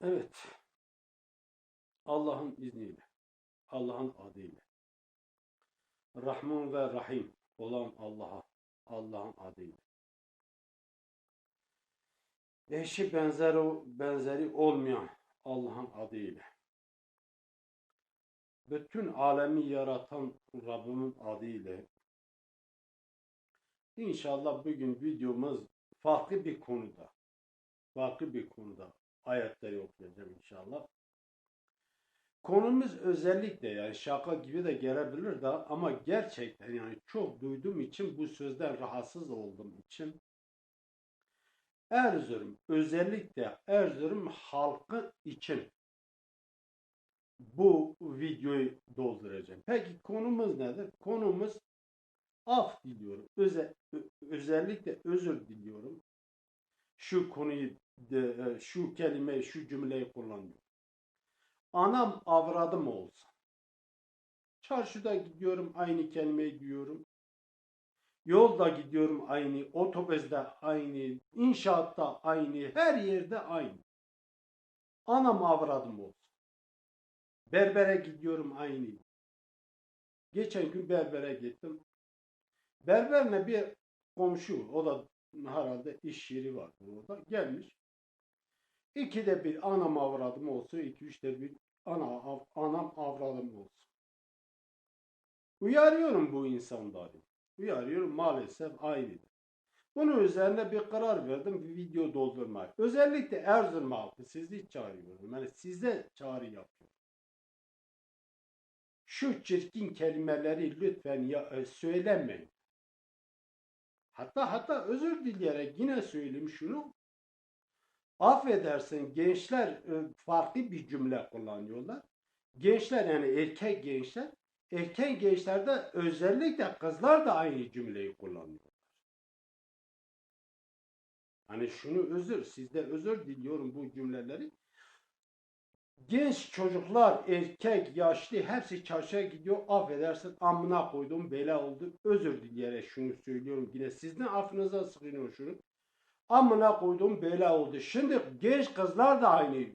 Evet. Allah'ın izniyle, Allah'ın adıyla. Rahman ve Rahim olan Allah'a, Allah'ın adıyla. Eşi benzeri, benzeri olmayan Allah'ın adıyla. Bütün alemi yaratan Rabbimin adıyla. İnşallah bugün videomuz farklı bir konuda, farklı bir konuda ayetleri okuyacağım inşallah. Konumuz özellikle yani şaka gibi de gelebilir de ama gerçekten yani çok duyduğum için bu sözden rahatsız olduğum için Erzurum özellikle Erzurum halkı için bu videoyu dolduracağım. Peki konumuz nedir? Konumuz af diliyorum. Öze, ö- özellikle özür diliyorum. Şu konuyu, de, e, şu kelimeyi, şu cümleyi kullanıyorum. Anam avradım olsa. Çarşıda gidiyorum aynı kelimeyi diyorum. Yolda gidiyorum aynı, otobüste aynı, inşaatta aynı, her yerde aynı. Anam avradım olsa. Berbere gidiyorum aynı. Geçen gün berbere gittim. Berberle bir komşu, o da herhalde iş yeri var orada, gelmiş. İkide bir anam avradım olsun, iki üçte bir ana, av- anam avradım olsun. Uyarıyorum bu insanları. Uyarıyorum maalesef aynıdır. Bunun üzerine bir karar verdim, bir video doldurmak. Özellikle Erzurum halkı sizi çağırıyorum. Yani size çağrı yapıyorum. Şu çirkin kelimeleri lütfen ya, e, söylemeyin. Hatta hatta özür dileyerek yine söyleyeyim şunu. Affedersin gençler e, farklı bir cümle kullanıyorlar. Gençler yani erkek gençler, erkek gençlerde özellikle kızlar da aynı cümleyi kullanıyorlar. Hani şunu özür, sizde özür diliyorum bu cümleleri. Genç çocuklar, erkek, yaşlı hepsi çarşıya gidiyor. Affedersin amına koydum bela oldu. Özür dileyerek şunu söylüyorum yine. Sizin affınıza sığınıyorum şunu. Amına koydum bela oldu. Şimdi genç kızlar da aynı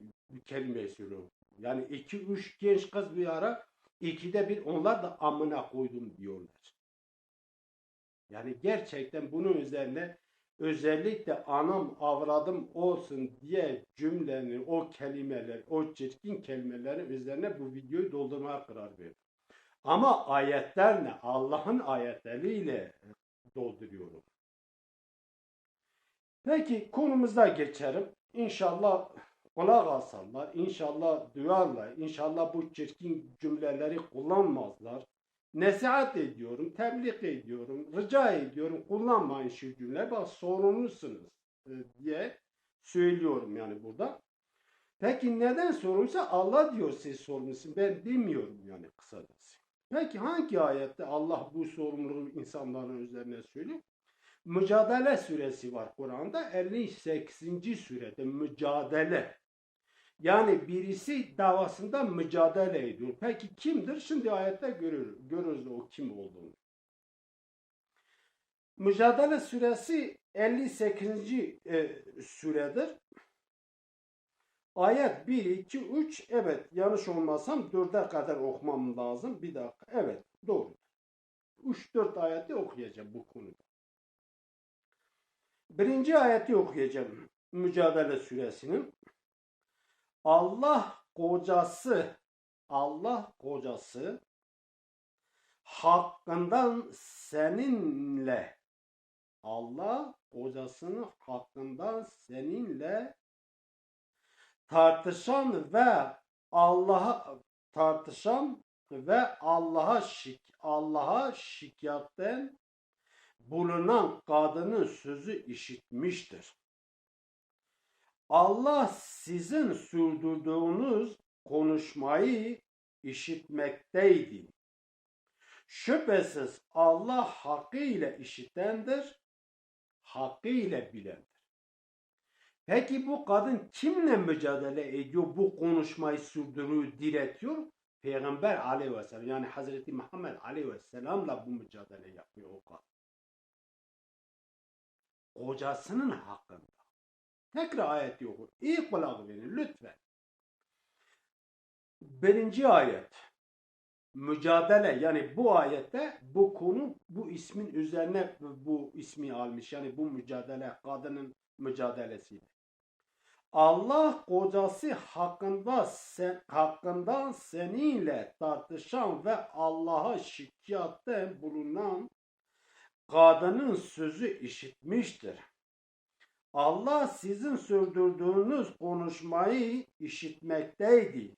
kelimeyi söylüyor. Yani iki üç genç kız bir ara ikide bir onlar da amına koydum diyorlar. Yani gerçekten bunun üzerine özellikle anam avradım olsun diye cümlenin o kelimeler, o çirkin kelimelerin üzerine bu videoyu doldurmaya karar verdim. Ama ayetlerle, Allah'ın ayetleriyle dolduruyorum. Peki konumuza geçelim. İnşallah kulak asarlar, inşallah duyarlar, inşallah bu çirkin cümleleri kullanmazlar. Nasihat ediyorum, tebliğ ediyorum, rica ediyorum kullanmayın şu cümle. Bak sorumlusunuz diye söylüyorum yani burada. Peki neden sorumlusa Allah diyor siz sorumlusun. Ben demiyorum yani kısacası. Peki hangi ayette Allah bu sorumluluğu insanların üzerine söylüyor? Mücadele suresi var Kur'an'da 58. surede mücadele. Yani birisi davasında mücadele ediyor. Peki kimdir? Şimdi ayette görür, görürüz o kim olduğunu. Mücadele suresi 58. E, suredir. Ayet 1, 2, 3 evet yanlış olmasam 4'e kadar okumam lazım. Bir dakika. Evet doğru. 3-4 ayeti okuyacağım bu konuda. Birinci ayeti okuyacağım. Mücadele suresinin. Allah kocası Allah kocası hakkından seninle Allah kocasının hakkından seninle tartışan ve Allah'a tartışan ve Allah'a şik Allah'a şikayetten bulunan kadının sözü işitmiştir. Allah sizin sürdürdüğünüz konuşmayı işitmekteydi. Şüphesiz Allah hakkıyla işitendir, hakkıyla bilendir. Peki bu kadın kimle mücadele ediyor, bu konuşmayı sürdürüyor, diretiyor? Peygamber aleyhi ve sellem yani Hazreti Muhammed aleyhi ve sellem'le bu mücadele yapıyor o kadın. Kocasının hakkında. Tekrar ayeti oku. İyi kulak verin lütfen. birinci ayet mücadele yani bu ayette bu konu bu ismin üzerine bu ismi almış. Yani bu mücadele kadının mücadelesiydi. Allah kocası hakkında sen, hakkında seninle tartışan ve Allah'a şikayette bulunan kadının sözü işitmiştir. Allah sizin sürdürdüğünüz konuşmayı işitmekteydi.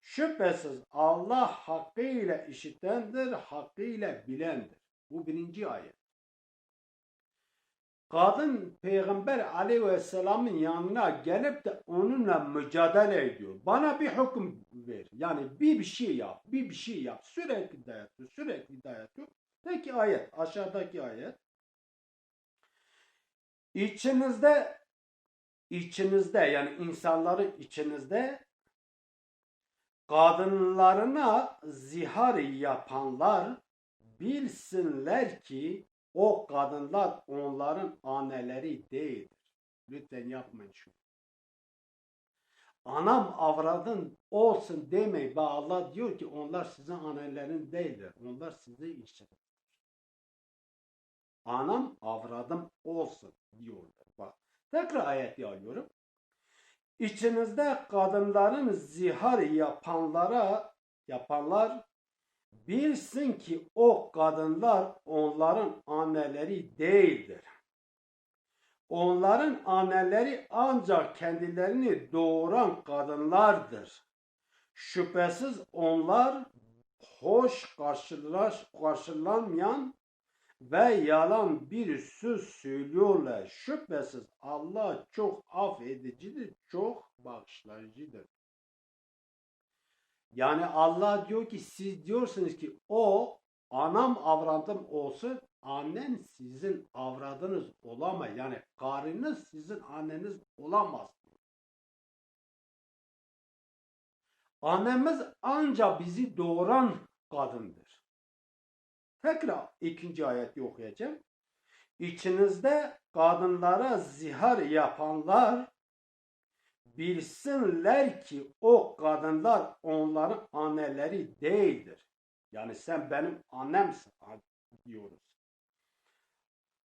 Şüphesiz Allah hakkıyla işitendir, hakkıyla bilendir. Bu birinci ayet. Kadın Peygamber aleyhisselamın yanına gelip de onunla mücadele ediyor. Bana bir hüküm ver. Yani bir bir şey yap, bir bir şey yap. Sürekli dayatıyor, sürekli dayatıyor. Peki ayet, aşağıdaki ayet. İçinizde, içinizde yani insanların içinizde kadınlarına zihar yapanlar bilsinler ki o kadınlar onların anneleri değildir. Lütfen yapmayın şunu. Anam avradın olsun demeyin. Ve Allah diyor ki onlar sizin annelerin değildir. Onlar sizi işletir. Anam avradım olsun diyorlar. Bak. Tekrar ayeti alıyorum. İçinizde kadınların zihar yapanlara yapanlar bilsin ki o kadınlar onların anneleri değildir. Onların anneleri ancak kendilerini doğuran kadınlardır. Şüphesiz onlar hoş karşılanmayan ve yalan bir söz söylüyorlar. Şüphesiz Allah çok affedicidir, çok bağışlayıcıdır. Yani Allah diyor ki siz diyorsunuz ki o anam avradım olsun annen sizin avradınız olamaz. Yani karınız sizin anneniz olamaz. Annemiz ancak bizi doğuran kadındır. Tekrar ikinci ayeti okuyacağım. İçinizde kadınlara zihar yapanlar bilsinler ki o kadınlar onların anneleri değildir. Yani sen benim annemsin diyoruz.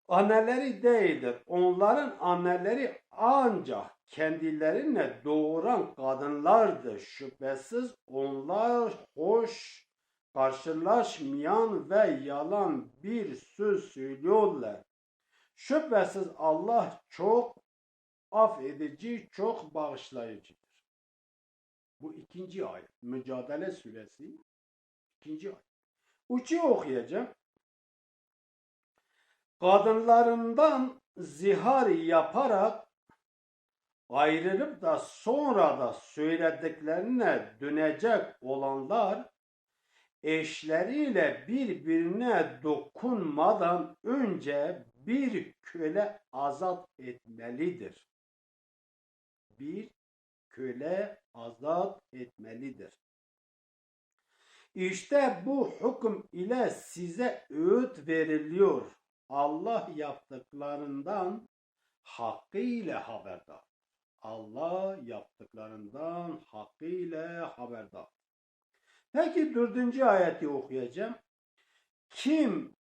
Anneleri değildir. Onların anneleri ancak kendilerine doğuran kadınlardır. Şüphesiz onlar hoş karşılaşmayan ve yalan bir söz söylüyorlar. Şüphesiz Allah çok affedici, çok bağışlayıcıdır. Bu ikinci ayet. Mücadele suresi ikinci ayet. Uçu okuyacağım. Kadınlarından zihar yaparak ayrılıp da sonra da söylediklerine dönecek olanlar eşleriyle birbirine dokunmadan önce bir köle azat etmelidir. Bir köle azat etmelidir. İşte bu hüküm ile size öğüt veriliyor. Allah yaptıklarından hakkıyla haberdar. Allah yaptıklarından hakkıyla haberdar. Peki dördüncü ayeti okuyacağım. Kim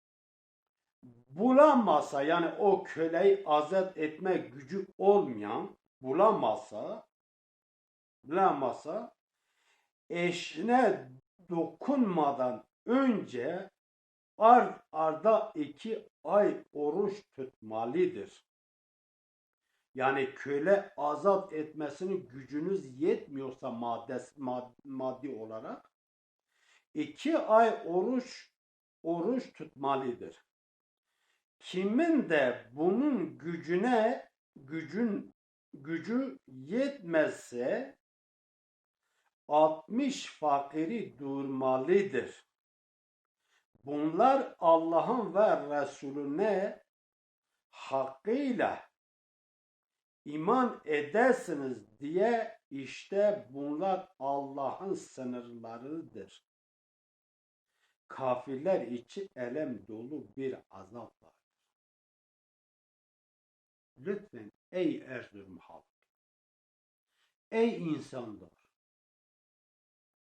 bulamazsa yani o köleyi azat etme gücü olmayan bulamazsa bulamazsa eşine dokunmadan önce ard arda iki ay oruç tutmalıdır. Yani köle azat etmesinin gücünüz yetmiyorsa maddes, mad, maddi olarak iki ay oruç oruç tutmalıdır. Kimin de bunun gücüne gücün gücü yetmezse 60 fakiri durmalıdır. Bunlar Allah'ın ve Resulüne hakkıyla iman edersiniz diye işte bunlar Allah'ın sınırlarıdır. Kafirler için elem dolu bir azap vardır. Lütfen ey Erzurum halkı, ey insanlar,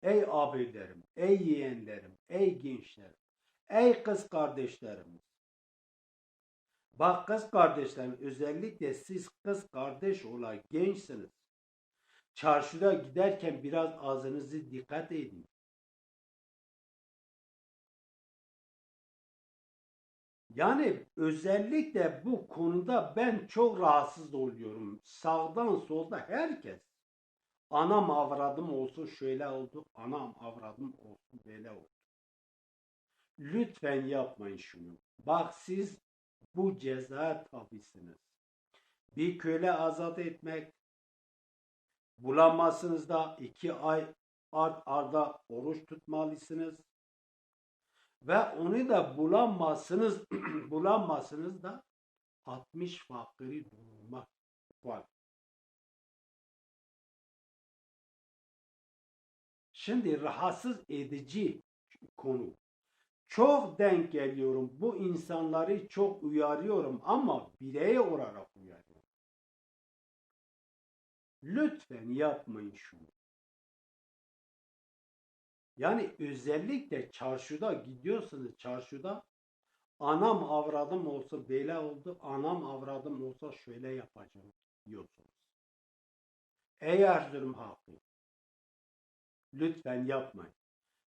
ey abilerim, ey yeğenlerim, ey gençlerim, ey kız kardeşlerimiz. Bak kız kardeşlerim özellikle siz kız kardeş olan gençsiniz. Çarşıda giderken biraz ağzınızı dikkat edin. Yani özellikle bu konuda ben çok rahatsız oluyorum. Sağdan solda herkes. Anam avradım olsun şöyle oldu. Anam avradım olsun böyle oldu. Lütfen yapmayın şunu. Bak siz bu cezaya tabisiniz. Bir köle azat etmek, bulamazsınız da iki ay ard arda oruç tutmalısınız. Ve onu da bulamazsınız, bulamazsınız da 60 fakiri bulmak var. Şimdi rahatsız edici konu. Çok denk geliyorum. Bu insanları çok uyarıyorum ama birey olarak uyarıyorum. Lütfen yapmayın şunu. Yani özellikle çarşıda gidiyorsunuz çarşıda anam avradım olsa böyle oldu, anam avradım olsa şöyle yapacağım diyorsunuz. Ey Erzurum halkı lütfen yapmayın.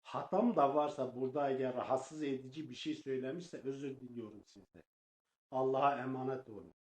Hatam da varsa burada eğer rahatsız edici bir şey söylemişse özür diliyorum sizden. Allah'a emanet olun.